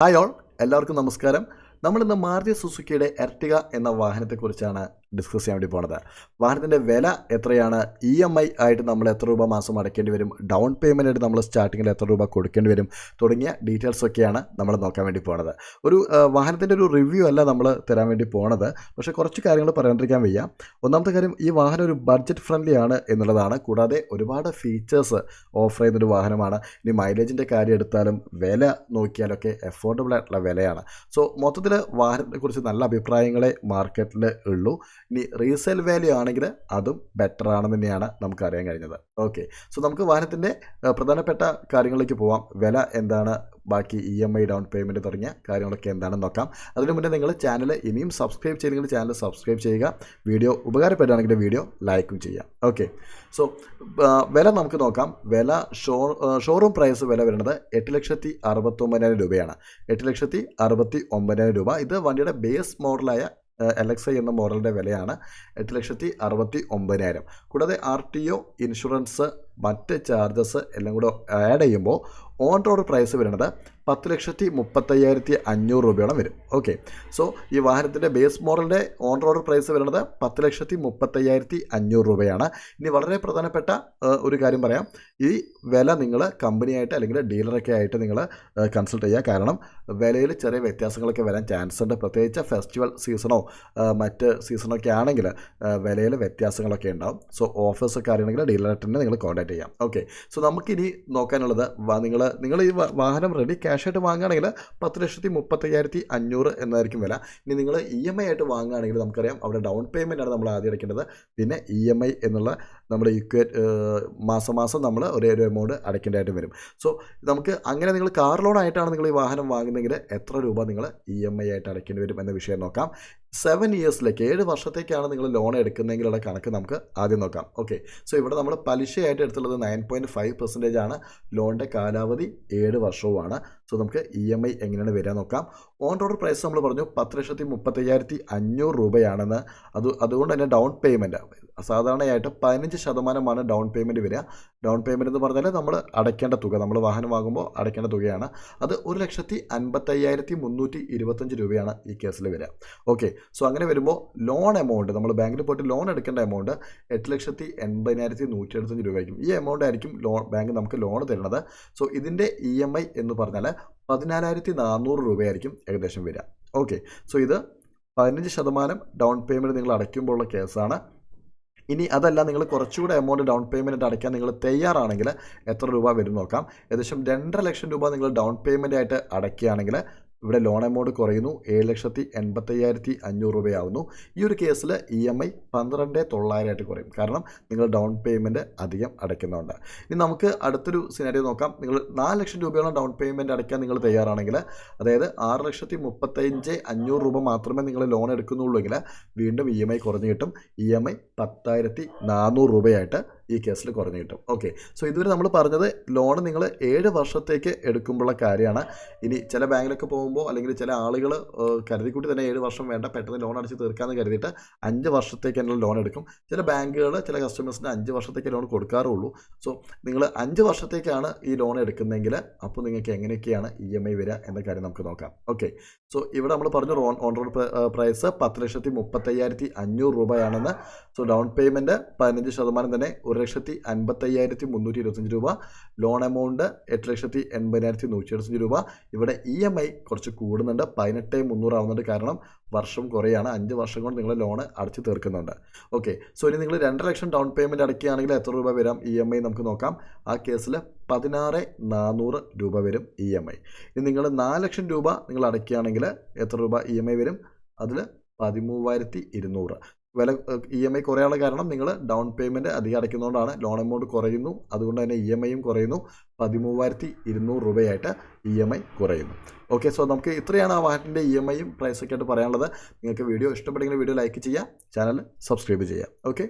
Hi all എല്ലാവർക്കും നമസ്കാരം. നമ്മളിന്ന് മാർജി സുസുക്കിയുടെ എർട്ടിക എന്ന വാഹനത്തെക്കുറിച്ചാണ് ഡിസ്കസ് ചെയ്യാൻ വേണ്ടി പോണത്. വാഹനത്തിന്റെ വില എത്രയാണ്? ഇ എം ഐ ആയിട്ട് നമ്മൾ എത്ര രൂപ മാസം അടയ്ക്കേണ്ടി വരും? ഡൗൺ പേയ്മെന്റ് ആയിട്ട് നമ്മൾ സ്റ്റാർട്ടിങ്ങിൽ എത്ര രൂപ കൊടുക്കേണ്ടി വരും? തുടങ്ങിയ ഡീറ്റെയിൽസ് ഒക്കെയാണ് നമ്മൾ നോക്കാൻ വേണ്ടി പോണത്. ഒരു വാഹനത്തിന്റെ ഒരു റിവ്യൂ അല്ല നമ്മൾ തരാൻ വേണ്ടി പോണത്. പക്ഷേ കുറച്ച് കാര്യങ്ങൾ പറയാണ്ടിരിക്കാൻ വയ്യ. ഒന്നാമത്തെ കാര്യം ഈ വാഹനം ഒരു ബഡ്ജറ്റ് ഫ്രണ്ട്ലി ആണ് എന്നുള്ളതാണ്. കൂടാതെ ഒരുപാട് ഫീച്ചേഴ്സ് ഓഫർ ചെയ്യുന്നൊരു വാഹനമാണ്. ഇനി മൈലേജിന്റെ കാര്യം എടുത്താലും വില നോക്കിയാലൊക്കെ എഫോർഡബിൾ ആയിട്ടുള്ള വിലയാണ്. സോ മൊത്തത്തിൽ വാഹനത്തെക്കുറിച്ച് നല്ല അഭിപ്രായങ്ങളെ മാർക്കറ്റിൽ ഉള്ളൂ. ഇനി റീസെയിൽ വാല്യൂ ആണെങ്കിൽ അതും ബെറ്റർ ആണെന്ന് തന്നെയാണ് നമുക്ക് അറിയാൻ കഴിഞ്ഞത്. ഓക്കെ സോ നമുക്ക് വാഹനത്തിന്റെ പ്രധാനപ്പെട്ട കാര്യങ്ങളിലേക്ക് പോവാം. വില എന്താണ്? ബാക്കി E M I down payment തുടങ്ങിയ കാര്യങ്ങളൊക്കെ എന്താണെന്ന് നോക്കാം. അതിനു മുന്നേ നിങ്ങൾ ചാനൽ ഇനിയും സബ്സ്ക്രൈബ് ചെയ്തില്ലെങ്കിൽ ചാനൽ സബ്സ്ക്രൈബ് ചെയ്യുക. വീഡിയോ ഉപകാരപ്പെടുകയാണെങ്കിൽ വീഡിയോ ലൈക്കും ചെയ്യാം ഓക്കെ സോ വില നമുക്ക് നോക്കാം. വില ഷോ ഷോറൂം പ്രൈസ് വില വരുന്നത് എട്ട് ലക്ഷത്തി അറുപത്തൊമ്പതിനായിരം രൂപയാണ്. എട്ട് ലക്ഷത്തി അറുപത്തി ഒമ്പതിനായിരം രൂപ. ഇത് വണ്ടിയുടെ ബേസ് മോഡലായ എൽ എക്സ് ഐ എന്ന മോഡലിന്റെ വിലയാണ് എട്ട് ലക്ഷത്തി അറുപത്തി ഒമ്പതിനായിരം. കൂടാതെ ആർ ടി ഒ ഇൻഷുറൻസ് മറ്റ് ചാർജസ് എല്ലാം കൂടെ ആഡ് ചെയ്യുമ്പോൾ ഓൺ റോഡ് പ്രൈസ് വരുന്നത് പത്ത് ലക്ഷത്തി മുപ്പത്തയ്യായിരത്തി അഞ്ഞൂറ് രൂപയോളം വരും. ഓക്കെ സോ ഈ വാഹനത്തിന്റെ ബേസ് മോഡലിന്റെ ഓൺ റോഡ് പ്രൈസ് വരുന്നത് പത്ത് ലക്ഷത്തി മുപ്പത്തയ്യായിരത്തി അഞ്ഞൂറ് രൂപയാണ്. ഇനി വളരെ പ്രധാനപ്പെട്ട ഒരു കാര്യം പറയാം. ഈ വില നിങ്ങൾ കമ്പനിയായിട്ട് അല്ലെങ്കിൽ ഡീലറൊക്കെ ആയിട്ട് നിങ്ങൾ കൺസൾട്ട് ചെയ്യുക. കാരണം വിലയിൽ ചെറിയ വ്യത്യാസങ്ങളൊക്കെ വരാൻ ചാൻസ് ഉണ്ട്. പ്രത്യേകിച്ച് ഫെസ്റ്റിവൽ സീസണോ മറ്റ് സീസണൊക്കെ ആണെങ്കിൽ വിലയിൽ വ്യത്യാസങ്ങളൊക്കെ ഉണ്ടാവും. സോ ഓഫേഴ്സൊക്കെ അറിയണമെങ്കിൽ ഡീലറായിട്ട് തന്നെ നിങ്ങൾ കോൺടാക്ട് ചെയ്യാം. ഓക്കെ സോ നമുക്കിനി നോക്കാനുള്ളത് നിങ്ങൾ നിങ്ങൾ ഈ വാഹനം റെഡി ക്യാഷ് ആയിട്ട് വാങ്ങുകയാണെങ്കിൽ പത്ത് ലക്ഷത്തി മുപ്പത്തയ്യായിരത്തി അഞ്ഞൂറ് എന്നായിരിക്കും വില. ഇനി നിങ്ങൾ ഇ എം ഐ ആയിട്ട് വാങ്ങുകയാണെങ്കിൽ നമുക്കറിയാം അവിടെ ഡൗൺ പേയ്മെന്റ് ആണ് നമ്മൾ ആദ്യം അടയ്ക്കേണ്ടത്. പിന്നെ ഇ എം ഐ എന്നുള്ള നമ്മുടെ ഇക്വേറ്റ് മാസം മാസം നമ്മൾ ഒരേ ഒരു എമൗണ്ട് അടയ്ക്കേണ്ടതായിട്ട് വരും. സോ നമുക്ക് അങ്ങനെ നിങ്ങൾ കാർ ലോൺ ആയിട്ടാണ് നിങ്ങൾ ഈ വാഹനം വാങ്ങുന്നതെങ്കിൽ എത്ര രൂപ നിങ്ങൾ ഇ എം ഐ ആയിട്ട് അടയ്ക്കേണ്ടി വരും എന്ന വിഷയം നോക്കാം. സെവൻ ഇയേഴ്സിലേക്ക് ഏഴ് വർഷത്തേക്കാണ് നിങ്ങൾ ലോൺ എടുക്കുന്നതെങ്കിലുള്ള കണക്ക് നമുക്ക് ആദ്യം നോക്കാം. ഓക്കെ സോ ഇവിടെ നമ്മൾ പലിശയായിട്ട് എടുത്തുള്ളത് നയൻ പോയിന്റ് ഫൈവ് പെർസെന്റേജ് ആണ്. ലോണിന്റെ കാലാവധി ഏഴ് വർഷവുമാണ്. സോ നമുക്ക് ഇ എം ഐ എങ്ങനെയാണ് വരിക നോക്കാം. ഓൺ റോഡ് പ്രൈസ് നമ്മൾ പറഞ്ഞു പത്ത് ലക്ഷത്തി മുപ്പത്തയ്യായിരത്തി അഞ്ഞൂറ് രൂപയാണെന്ന്. അത് അതുകൊണ്ട് തന്നെ ഡൗൺ പേയ്മെന്റ് സാധാരണയായിട്ട് പതിനഞ്ച് ശതമാനമാണ് ഡൗൺ പേയ്മെന്റ് വരിക. ഡൗൺ പേയ്മെന്റ് എന്ന് പറഞ്ഞാൽ നമ്മൾ അടയ്ക്കേണ്ട തുക നമ്മൾ വാഹനം വാങ്ങുമ്പോൾ അടയ്ക്കേണ്ട തുകയാണ്. അത് ഒരു ലക്ഷത്തി അൻപത്തയ്യായിരത്തി മുന്നൂറ്റി ഇരുപത്തഞ്ച് രൂപയാണ് ഈ കേസിൽ വരിക. ഓക്കെ സോ അങ്ങനെ വരുമ്പോൾ ലോൺ എമൗണ്ട് നമ്മൾ ബാങ്കിൽ പോയിട്ട് ലോൺ എടുക്കേണ്ട എമൗണ്ട് എട്ട് ലക്ഷത്തി എൺപതിനായിരത്തി നൂറ്റി എഴുപത്തഞ്ച് രൂപയായിരിക്കും. ഈ എമൗണ്ട് ആയിരിക്കും ലോൺ ബാങ്ക് നമുക്ക് ലോൺ തരുന്നത്. സോ ഇതിന്റെ ഇ എം ഐ എന്ന് പറഞ്ഞാൽ പതിനാലായിരത്തി നാനൂറ് രൂപയായിരിക്കും ഏകദേശം വരിക. ഓക്കെ സോ ഇത് പതിനഞ്ച് ശതമാനം ഡൗൺ പേയ്മെന്റ് നിങ്ങൾ അടയ്ക്കുമ്പോഴുള്ള കേസാണ്. ഇനി അതല്ല നിങ്ങൾ കുറച്ചുകൂടെ എമൗണ്ട് ഡൗൺ പേയ്മെന്റ് അടയ്ക്കാൻ നിങ്ങൾ തയ്യാറാണെങ്കിൽ എത്ര രൂപ വരും നോക്കാം. ഏകദേശം രണ്ടര ലക്ഷം രൂപ നിങ്ങൾ ഡൗൺ പേയ്മെന്റ് ആയിട്ട് അടയ്ക്കുകയാണെങ്കിൽ ഇവിടെ ലോൺ എമൗണ്ട് കുറയുന്നു. ഏഴ് ലക്ഷത്തി എൺപത്തയ്യായിരത്തി അഞ്ഞൂറ് രൂപയാവുന്നു. ഈ ഒരു കേസിൽ ഇ എം ഐ പന്ത്രണ്ട് തൊള്ളായിരമായിട്ട് കുറയും. കാരണം നിങ്ങൾ ഡൗൺ പേയ്മെന്റ് അധികം അടയ്ക്കുന്നുണ്ട് ഇനി നമുക്ക് അടുത്തൊരു സിനാരിയോ നോക്കാം. നിങ്ങൾ നാല് ലക്ഷം രൂപയോളം ഡൗൺ പേയ്മെന്റ് അടയ്ക്കാൻ നിങ്ങൾ തയ്യാറാണെങ്കിൽ അതായത് ആറ് ലക്ഷത്തി മുപ്പത്തഞ്ച് അഞ്ഞൂറ് രൂപ മാത്രമേ നിങ്ങൾ ലോൺ എടുക്കുന്നുള്ളൂ എങ്കിൽ വീണ്ടും ഇ എം ഐ കുറഞ്ഞു കിട്ടും. ഇ എം ഐ പത്തായിരത്തി നാനൂറ് രൂപയായിട്ട് ഈ കേസിൽ കുറഞ്ഞു കിട്ടും. ഓക്കെ സോ ഇതുവരെ നമ്മൾ പറഞ്ഞത് ലോൺ നിങ്ങൾ ഏഴ് വർഷത്തേക്ക് എടുക്കുമ്പോഴുള്ള കാര്യമാണ്. ഇനി ചില ബാങ്കിലൊക്കെ പോകുമ്പോൾ അല്ലെങ്കിൽ ചില ആളുകൾ കരുതിക്കൂട്ടി തന്നെ ഏഴ് വർഷം വേണ്ട പെട്ടെന്ന് ലോൺ അടച്ച് തീർക്കാമെന്ന് കരുതിയിട്ട് അഞ്ച് വർഷത്തേക്ക് തന്നെ ലോൺ എടുക്കും. ചില ബാങ്കുകൾ ചില കസ്റ്റമേഴ്സിന് അഞ്ച് വർഷത്തേക്ക് ലോൺ കൊടുക്കാറുള്ളൂ. സോ നിങ്ങൾ അഞ്ച് വർഷത്തേക്കാണ് ഈ ലോൺ എടുക്കുന്നതെങ്കിൽ അപ്പോൾ നിങ്ങൾക്ക് എങ്ങനെയൊക്കെയാണ് ഇ എം ഐ വരിക എന്ന കാര്യം നമുക്ക് നോക്കാം. ഓക്കെ സോ ഇവിടെ നമ്മൾ പറഞ്ഞു ഓൺ ഓൺ റോഡ് പ്രൈസ് പത്ത് ലക്ഷത്തി മുപ്പത്തയ്യായിരത്തി അഞ്ഞൂറ് രൂപയാണെന്ന്. സോ ഡൗൺ പേയ്മെന്റ് പതിനഞ്ച് ശതമാനം തന്നെ ഒരു ലക്ഷത്തി അൻപത്തയ്യായിരത്തി മുന്നൂറ്റി ഇരുപത്തഞ്ച് രൂപ. ലോൺ എമൗണ്ട് എട്ട് ലക്ഷത്തി എൺപതിനായിരത്തി നൂറ്റി ഇരുപത്തഞ്ച് രൂപ. ഇവിടെ ഇ എം ഐ കുറച്ച് കൂടുന്നുണ്ട്. പതിനെട്ട് മുന്നൂറാവുന്നുണ്ട് കാരണം വർഷം കുറയാണ്. അഞ്ച് വർഷം കൊണ്ട് നിങ്ങൾ ലോൺ അടച്ചു തീർക്കുന്നുണ്ട്. ഓക്കെ സോ ഇനി നിങ്ങൾ രണ്ട് ലക്ഷം ഡൗൺ പേയ്മെന്റ് അടയ്ക്കുകയാണെങ്കിൽ എത്ര രൂപ വരാം? ഇ എം ഐ നമുക്ക് നോക്കാം. ആ കേസിൽ പതിനാറ് നാനൂറ് രൂപ വരും ഇ എം ഐ ഇനി നിങ്ങൾ നാല് ലക്ഷം രൂപ നിങ്ങൾ അടയ്ക്കുകയാണെങ്കിൽ എത്ര രൂപ ഇ എം ഐ വരും? അതിൽ പതിമൂവായിരത്തി ഇരുന്നൂറ്. വില ഇ എം ഐ കുറയാനുള്ള കാരണം നിങ്ങൾ ഡൗൺ പേയ്മെന്റ് അധികം അടയ്ക്കുന്നതുകൊണ്ടാണ് ലോൺ എമൗണ്ട് കുറയുന്നു. അതുകൊണ്ട് തന്നെ ഇ എം ഐയും കുറയുന്നു. പതിമൂവായിരത്തി ഇരുന്നൂറ് രൂപയായിട്ട് ഇ എം ഐ കുറയുന്നു. ഓക്കെ സോ നമുക്ക് ഇത്രയാണ് ആ വാഹനത്തിന്റെ ഇ എം ഐയും പ്രൈസൊക്കെ ആയിട്ട് പറയാനുള്ളത്. നിങ്ങൾക്ക് വീഡിയോ ഇഷ്ടപ്പെട്ടെങ്കിൽ വീഡിയോ ലൈക്ക് ചെയ്യുക. ചാനൽ സബ്സ്ക്രൈബ് ചെയ്യുക. ഓക്കെ